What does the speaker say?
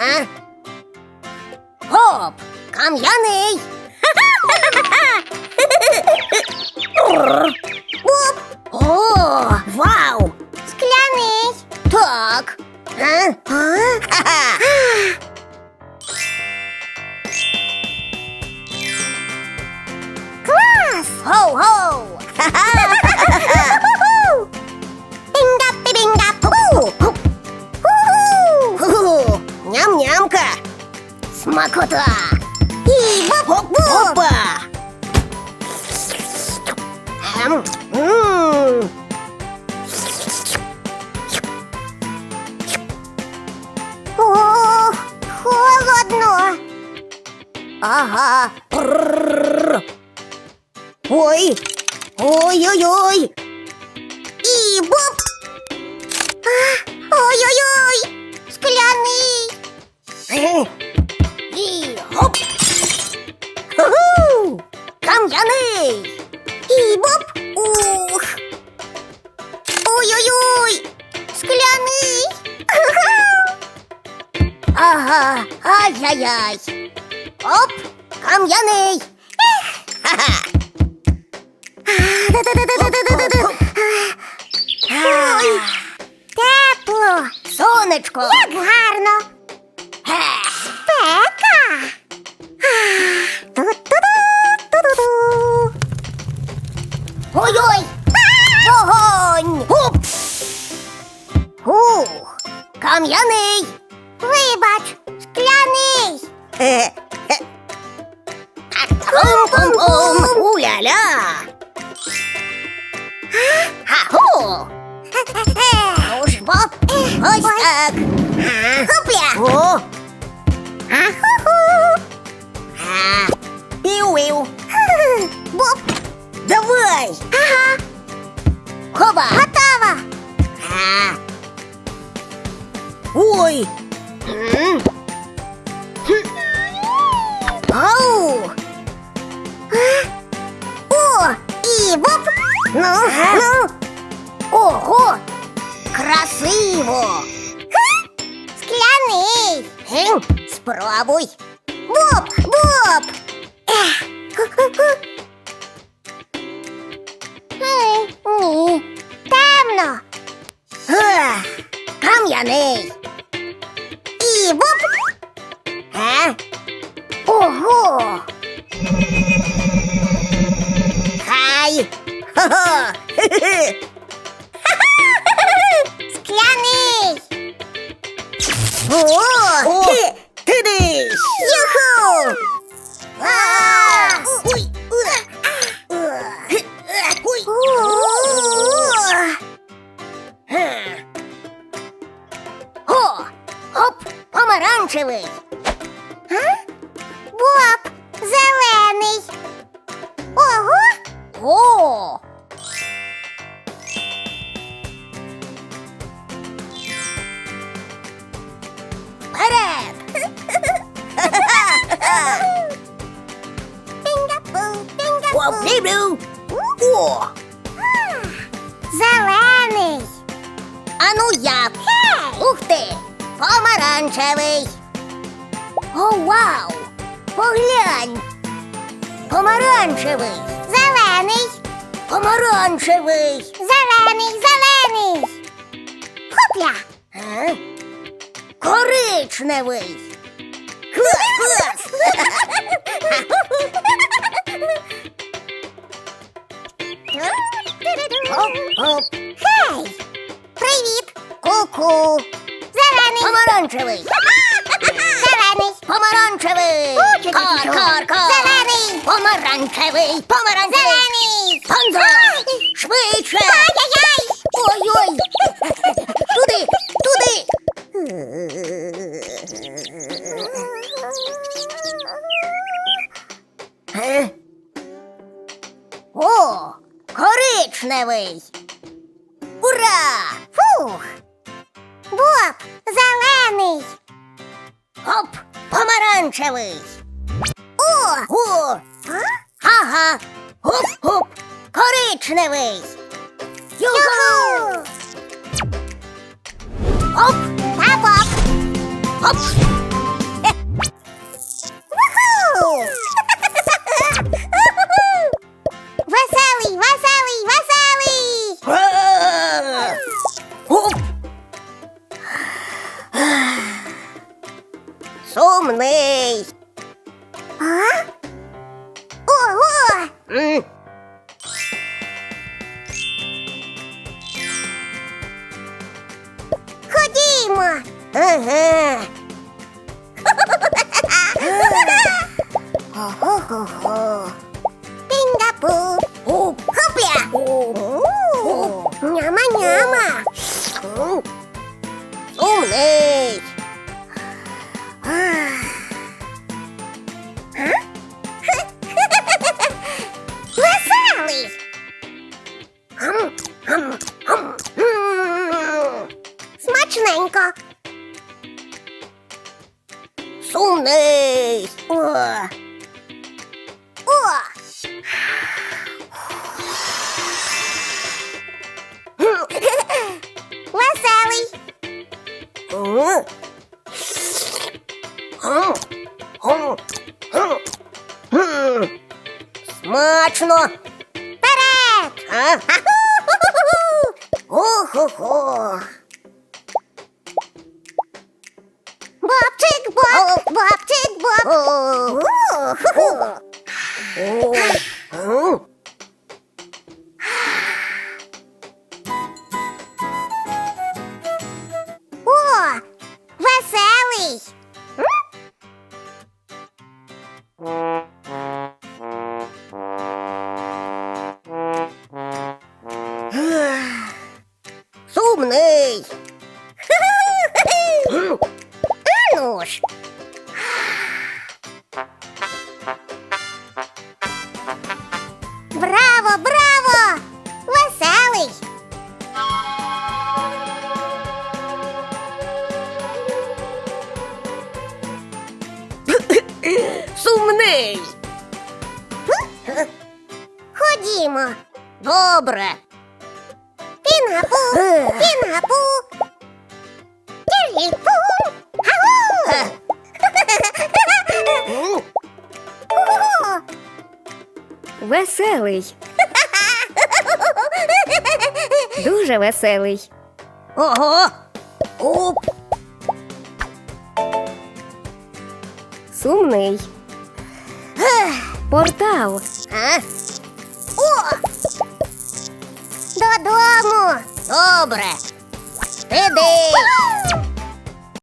А? Гоп! Кам'яний! Оп! О, вау! Скляний! Так. А? А? Клас! Гоу-гоу! Пінга-пі-пінга-пу! Макото! И воп -воп! Опа! М -м -м. Ох, холодно! Ага. Ой! Ой-ой-ой! Ага. Ай-яй-яй. Оп. Кам'яний. Ха-ха. Ой, тепло. Сонечко. Як гарно. Спека. Ой-ой. Вогонь. Ух. Кам'яний. Вибач, скляний. Пум-пум-пум. Уля-ля. Ха-ху. Ну ж, Боб, ось так. Хопля. О. А-ху-ху. А. Піу-віу. Боб. Давай. Ага. Хоба. Готова. А. Ой. Хм. Ау. О, і Боб. Ну, ну. Ого! Красиво! Скляний! Гм, Спробуй! Боб! Боб! Ех, ку-ку-ку. Ей, Ні, темно. Ех. І Боб. Е? Ого! Хай! Скляний! О! Помаранчевий! Боб! Зелений! Ого! О! Вперед! Пінга-пу, О! Зелений! Ану я! Ух ти! Помаранчевий! О, вау! Поглянь! Помаранчевий! Зелений! Помаранчевий! Зелений, зелений! Хопля! А? Коричневий! Клас, клас! Оп, оп. Хей! Привіт! Ку-ку! Помаранчевий! Зелений! Помаранчевий! Кар, кар, кар! Зелений! Помаранчевий! Помаранчевий! Зелений! Панза! Швидше! Ай-яй-яй! Ой-ой! Туди! Туди! Е? О, коричневий. Ура! Помаранчевий. О! О! Ага. Гоп-гоп. Коричневий. Юху! Оп! Та-боп! Оп! Сумний. А? Ого! М. Ходімо. Ага. Хо-хо-хо-хо. Сумний. О. О. Веселий. М. Гм, гм, гм. М. Смачно. Вперед! А? Ху-ху-ху. О. Веселий. Сумний. Ану ж. Сумний. Ходімо. Добре. Пінгапу, пінгапу. Тірі-пу. Ау! О! Веселий. Дуже веселий. Ого! Оп! Сумний. Портал. А? О! Додому! Добре. Іди!